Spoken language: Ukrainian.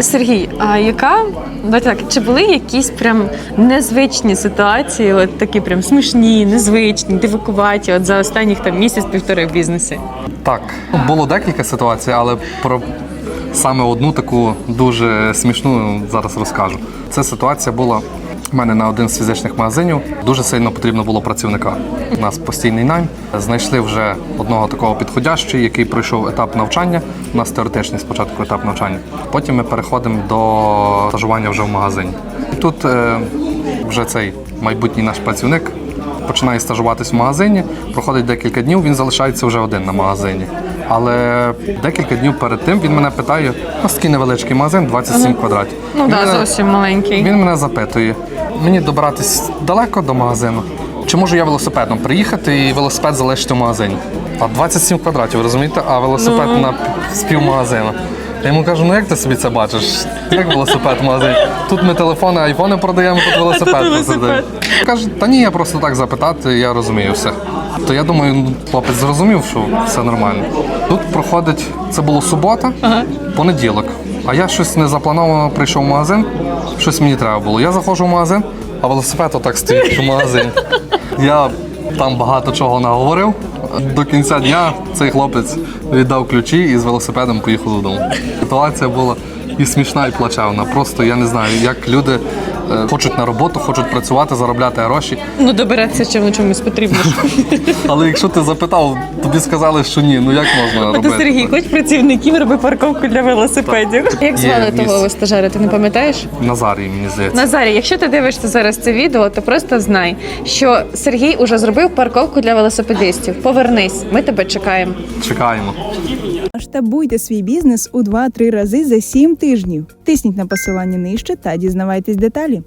Сергій, а яка давайте так, чи були якісь прям незвичні ситуації, от такі прям смішні, незвичні, дивакуваті, от за останніх там місяць-півтори в бізнесі? Так, було декілька ситуацій, але про саме одну таку дуже смішну зараз розкажу. Це ситуація була у мене на один з фізичних магазинів. Дуже сильно потрібно було працівника. У нас постійний найм. Знайшли вже одного такого підходящого, який пройшов етап навчання. У нас теоретичний спочатку етап навчання. Потім ми переходимо до стажування вже в магазині. І тут е, вже цей майбутній наш працівник починає стажуватись в магазині, проходить декілька днів, він залишається вже один на магазині. Але декілька днів перед тим він мене питає: нас такий невеличкий магазин, 27 квадратів. Ну так, мене- зовсім маленький. Він мене запитує: мені добиратись далеко до магазину. Чи можу я велосипедом приїхати і велосипед залишити в магазині? А 27 квадратів, розумієте? А велосипед на з півмагазину. Я йому кажу, ну як ти собі це бачиш? Як велосипед в магазині? Тут ми телефони, айфони продаємо, тут велосипед посередині. Каже, та ні, я просто так запитати, я розумію все. То я думаю, ну, хлопець зрозумів, що все нормально. Тут проходить, це було субота, понеділок. А я щось незаплановано прийшов в магазин, щось мені треба було. Я заходжу в магазин, а велосипед отак стоїть в магазині. Я там багато чого наговорив. До кінця дня цей хлопець віддав ключі і з велосипедом поїхав додому. Ситуація була і смішна, і плачевна. Просто я не знаю, як люди е, хочуть на роботу, хочуть працювати, заробляти гроші. Ну добиратися ще в чомусь потрібно. Але якщо ти запитав, тобі сказали, що ні, ну як можна От робити? Сергій, хоч працівників роби парковку для велосипедів. Як звали того стажера, ти не пам'ятаєш? Назарій, мені здається. Назарі, якщо ти дивишся зараз це відео, то просто знай, що Сергій уже зробив парковку для велосипедистів. Повернись, ми тебе чекаємо. Чекаємо. Масштабуйте свій бізнес у 2-3 рази за 7 тижнів. Тисніть на посилання нижче та дізнавайтесь деталі.